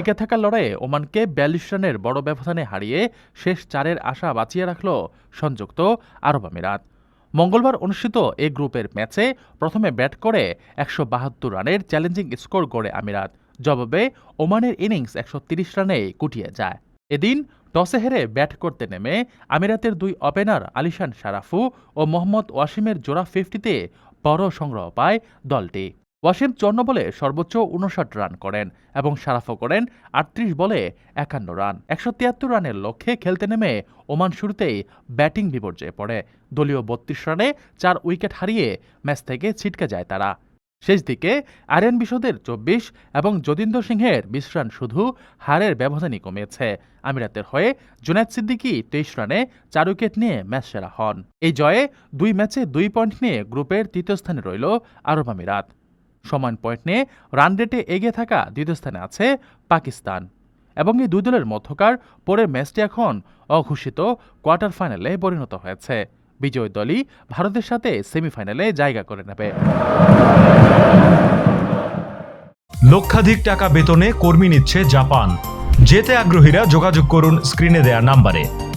টিকে থাকার লড়াইয়ে ওমানকে বিয়াল্লিশ রানের বড় ব্যবধানে হারিয়ে শেষ চারের আশা বাঁচিয়ে রাখল সংযুক্ত আরব আমিরাত। মঙ্গলবার অনুষ্ঠিত এ গ্রুপের ম্যাচে প্রথমে ব্যাট করে একশো বাহাত্তর রানের চ্যালেঞ্জিং স্কোর গড়ে আমিরাত। জবাবে ওমানের ইনিংস একশো তিরিশ রানে কুটিয়ে যায়। এদিন টসে হেরে ব্যাট করতে নেমে আমিরাতের দুই ওপেনার আলিশান শারাফু ও মোহাম্মদ ওয়াসিমের জোড়া ফিফটিতে বড় সংগ্রহ পায় দলটি। ওয়াসিম চন্ন বলে সর্বোচ্চ উনষাট রান করেন এবং সারাফও করেন আটত্রিশ বলে একান্ন রান। একশো তিয়াত্তর রানের লক্ষ্যে খেলতে নেমে ওমান শুরুতেই ব্যাটিং বিপর্যয়ে পড়ে। দলীয় বত্রিশ রানে চার উইকেট হারিয়ে ম্যাচ থেকে ছিটকে যায় তারা। শেষ দিকে আর্যান বিশদের চব্বিশ এবং যতীন্দ্র সিংহের বিশ রান শুধু হারের ব্যবধানই কমিয়েছে। আমিরাতের হয়ে জুনায়দ সিদ্দিকি তেইশ রানে চার উইকেট নিয়ে ম্যাচ সেরা হন। এই জয়ে দুই ম্যাচে দুই পয়েন্ট নিয়ে গ্রুপের তৃতীয় স্থানে রইল আরব আমিরাত। সমান পয়েন্ট নিয়ে রান রেটে এগিয়ে থাকা দ্বিতীয় স্থানে আছে পাকিস্তান। এবং এই দুই দলের মধ্যকার পরের ম্যাচটি এখন অঘোষিত কোয়ার্টার ফাইনালে পরিণত হয়েছে। বিজয়ী দলই ভারতের সাথে সেমিফাইনালে জায়গা করে নেবে। লক্ষাধিক টাকা বেতনে কর্মী নিচ্ছে জাপান। যেতে আগ্রহীরা যোগাযোগ করুন স্ক্রিনে দেয়া নাম্বারে।